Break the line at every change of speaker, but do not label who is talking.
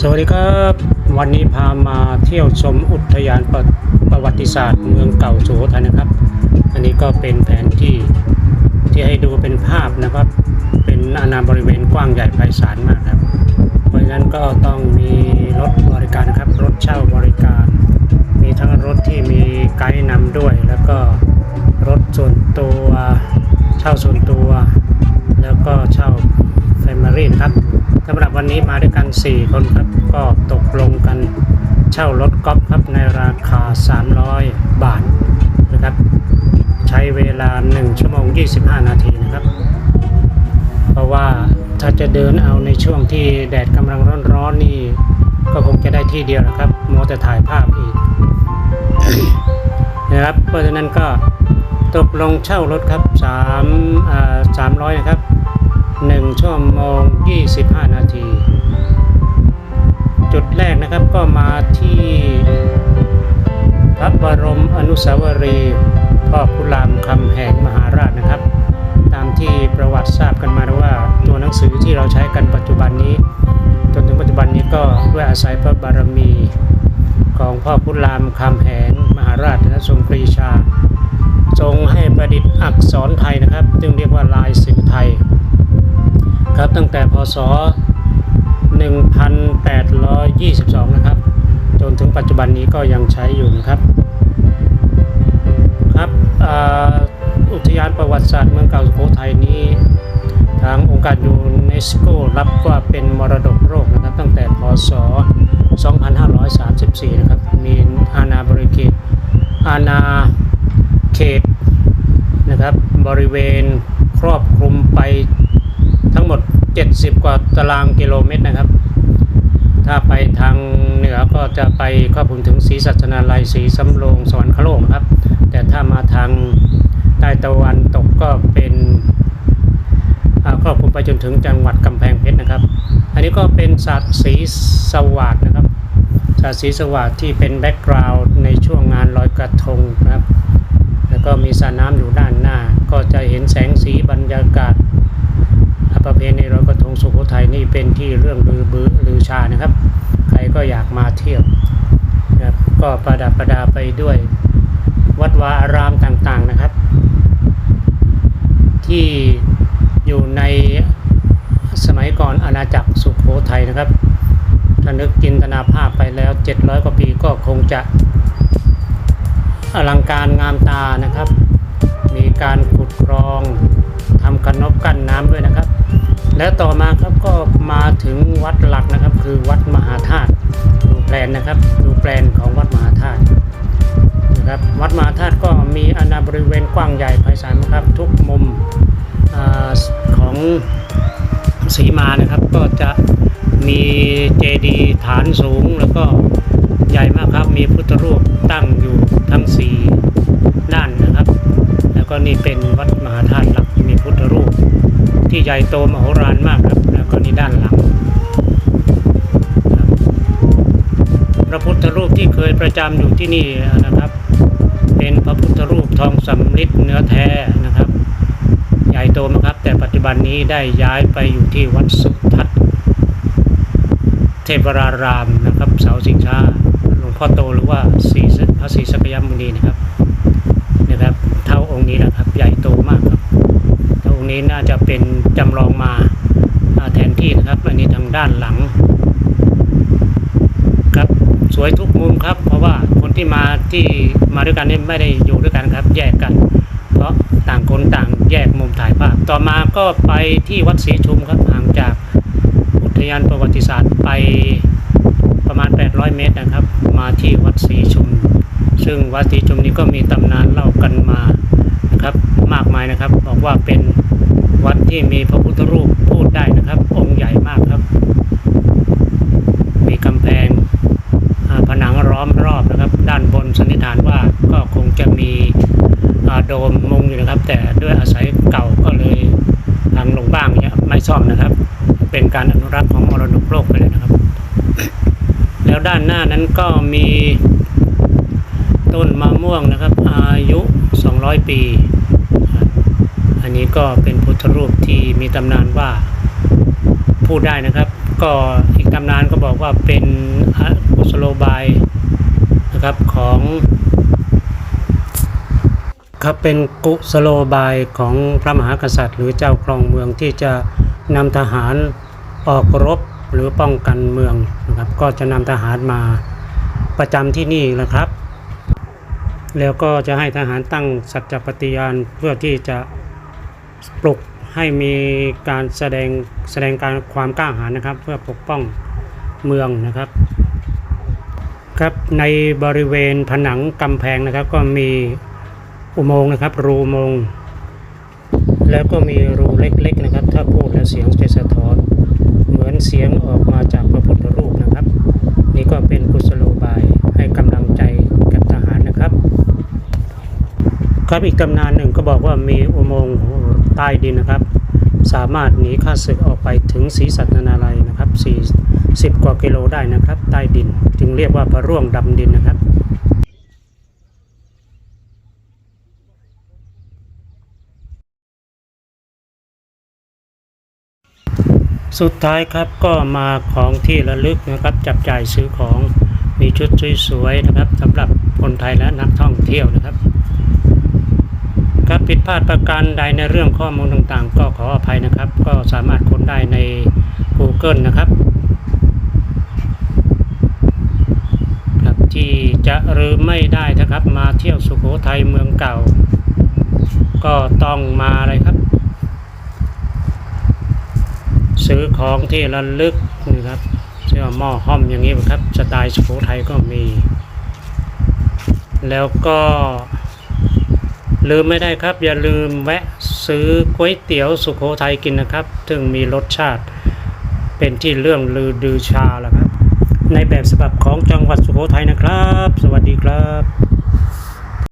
สวัสดีครับ วันนี้พามาเที่ยวชมอุทยานประประวัติศาสตร์เมืองเก่าสุโขทัยนะครับ อันนี้ก็เป็นแผนที่ที่ให้ดูเป็นภาพนะครับ เป็นอาณาบริเวณกว้างใหญ่ไพศาลมากครับ เพราะฉะนั้นก็ต้องมีรถบริการครับ รถเช่าบริการ มีทั้งรถที่มีไกด์นำด้วย แล้วก็รถส่วนตัวเช่าส่วนตัว แล้วก็เช่าแฟมิลี่นะครับสำหรับ วันนี้มาด้วยกัน 4 คนครับ ก็ตกลงกันเช่ารถกอล์ฟครับในราคา 300 บาทนะครับ ใช้เวลา 1 ชั่วโมง 25 นาทีนะครับ เพราะว่าถ้าจะเดินเอาในช่วงที่แดดกำลังร้อนๆนี่ ก็คงจะได้ที่เดียวนะครับมัวแต่ถ่ายภาพอีกนะครับเพราะฉะนั้นก็ตกลงเช่ารถครับ3อ่า300 นะครับ 1 ชั่วโมง 25 นาที จุดแรกนะครับก็มาที่พระบรมอนุสาวรีย์พ่อขุนรามคำแหงมหาราชนะครับ ตามที่ประวัติทราบกันมาว่าตัวหนังสือที่เราใช้กันปัจจุบันนี้ จนถึงปัจจุบันนี้ก็ด้วยอาศัยพระบารมีของพ่อขุนรามคำแหงมหาราชและทรงปรีชา ทรงให้ประดิษฐ์อักษรไทยนะครับ จึงเรียกว่าลายสื่อไทย ครับตั้งแต่พศ 1822 นะครับ จนถึงปัจจุบันนี้ก็ยังใช้อยู่นะครับ ครับอ,อุทยานประวัติศาสตร์เมืองเก่าสุโขทัยนี้ ทางองค์การยูเนสโกรับว่าเป็นมรดกโลกนะครับ ตั้งแต่พศ 2534 นะครับ มีอาณาบริเขตอาณาเขตนะครับบริเวณครอบคลุมไป ทั้งหมด 70 กว่าตารางกิโลเมตรนะครับ ถ้าไปทางเหนือก็จะไปครอบคลุมถึงศรีสัชนาลัยศรีสำโรงสวรรคโลกครับ แต่ถ้ามาทางใต้ตะวันตกก็เป็นครอบคลุมไปจนถึงจังหวัดกำแพงเพชรนะครับ อันนี้ก็เป็นสัตว์สีสวัสดนะครับสัตว์สีสวัสดที่เป็นแบ็กกราวด์ในช่วงงานลอยกระทงนะครับ แล้วก็มีสระน้ำอยู่ด้านหน้า ก็จะเห็นแสงสีบรรยากาศ ประเพณีลอยกระทงสุโขทัย นี่เป็นที่เรื่องลือบือลือชานะครับ ใครก็อยากมาเที่ยวนะครับก็ประดับประดาไปด้วยวัดวาอารามต่างๆนะครับ ที่อยู่ในสมัยก่อนอาณาจักรสุโขทัยนะครับถ้านึกจินตนาภาพไปแล้ว 700 กว่าปีก็คงจะอลังการงามตานะครับ มีการขุดคลองทำขนบกั้นน้ำด้วยนะครับ แล้วต่อมาครับก็มาถึงวัดหลักนะครับ คือวัดมหาธาตุดูแปลนนะครับ ดูแปลนของวัดมหาธาตุนะครับวัดมหาธาตุก็มีอาณาบริเวณกว้างใหญ่ไพศาลนะครับ ทุกมุมอของสีมานะครับ ก็จะมีเจดีย์ฐานสูงแล้วก็ใหญ่มากครับ มีพุทธรูปตั้ง ที่ใหญ่โตมโหฬารมากครับ แล้วก็นี่ด้านหลัง พระพุทธรูปที่เคยประจำอยู่ที่นี่นะครับ เป็นพระพุทธรูปทองสำริดเนื้อแท้นะครับ ใหญ่โตมากครับ แต่ปัจจุบันนี้ได้ย้ายไปอยู่ที่วัดสุทัศน์เทพรารามนะครับ เสาสิงช้าหลวงพ่อโตหรือว่าศรีสพระศรีสักยมุนีนะครับนะครับ เท่าองค์นี้นะครับ ใหญ่โตมากครับ รงนี้น่าจะเป็นจำลองมาอ่าแทนที่นะครับ อันนี้ทางด้านหลัง ครับสวยทุกมุมครับ เพราะว่าคนที่มาที่มาด้วยกันนี่ไม่ได้อยู่ด้วยกันครับ แยกกัน เพราะต่างคนต่างแยกมุมถ่ายภาพ ต่อมาก็ไปที่วัดศรีชุมครับห่างจากอุทยานประวัติศาสตร์ไปประมาณ 800 เมตรนะครับ มาที่วัดศรีชุม ซึ่งวัดศรีชุมนี้ก็มีตำนานเล่ากันมานะครับ มากมายนะครับ บอกว่าเป็น วัดที่มีพระพุทธรูปพูดได้นะครับ องค์ใหญ่มากครับ มีกำแพงผนังล้อมรอบนะครับ ด้านบนสันนิษฐานว่าก็คงจะมีโดมมุงอยู่นะครับ แต่ด้วยอาศัยเก่าก็เลยพังลงบ้างเนี่ยไม่ซ่อมนะครับ เป็นการอนุรักษ์ของมรดกโลกไปเลยนะครับ แล้วด้านหน้านั้นก็มีต้นมะม่วงนะครับ อายุ 200 ปี อันนี้ก็เป็นพุทธรูปที่มีตำนานว่าพูดได้นะครับ ก็อีกตำนานก็บอกว่าเป็นกุศโลบายนะครับของครับเป็นกุศโลบายของพระมหากษัตริย์ หรือเจ้าครองเมืองที่จะนำทหารออกรบหรือป้องกันเมืองนะครับ ก็จะนำทหารมาประจำที่นี่นะครับ แล้วก็จะให้ทหารตั้งสัจจปฏิญาณเพื่อที่จะ ปลุกให้มีการแสดงแสดงการความกล้าหาญนะครับ เพื่อปกป้องเมืองนะครับครับในบริเวณผนังกำแพงนะครับ ก็มีอุโมงค์นะครับ รูอุโมงค์แล้วก็มีรูเล็กๆนะครับ ถ้าพูดแล้วเสียงจะสะท้อน เหมือนเสียงออกมาจากพระพุทธรูปนะครับ นี่ก็เป็นกุศโลบายให้กำลังใจกับทหารนะครับ ครับอีกตำนานหนึ่งก็บอกว่ามีอุโมงค์ ใต้ดินนะครับ สามารถหนีข้าศึกออกไปถึงศรีสัตนาลัยนะครับ40 กว่ากิโลได้นะครับใต้ดิน จึงเรียกว่าพระร่วงดำดินนะครับสุดท้ายครับก็มาของที่ระลึกนะครับจับจ่ายซื้อของมีชุดสวยๆนะครับสำหรับคนไทยและนักท่องเที่ยวนะครับ ครับ ผิดพลาดประการใดในเรื่องข้อมูลต่างๆ ก็ขออภัยนะครับ ก็สามารถค้นได้ใน Google นะครับครับที่จะลืมไม่ได้นะครับ มาเที่ยวสุโขทัยเมืองเก่า ก็ต้องมาอะไรครับ ซื้อของที่ระลึกนะครับเสื้อหม้อห้อมอย่างนี้ครับสไตล์สุโขทัยก็มี แล้วก็ ลืมไม่ได้ครับ อย่าลืมแวะซื้อก๋วยเตี๋ยวสุโขทัยกินนะครับ ซึ่งมีรสชาติเป็นที่เรื่องลือดือชาแล้วครับ ในแบบฉบับของจังหวัดสุโขทัยนะครับ สวัสดีครับ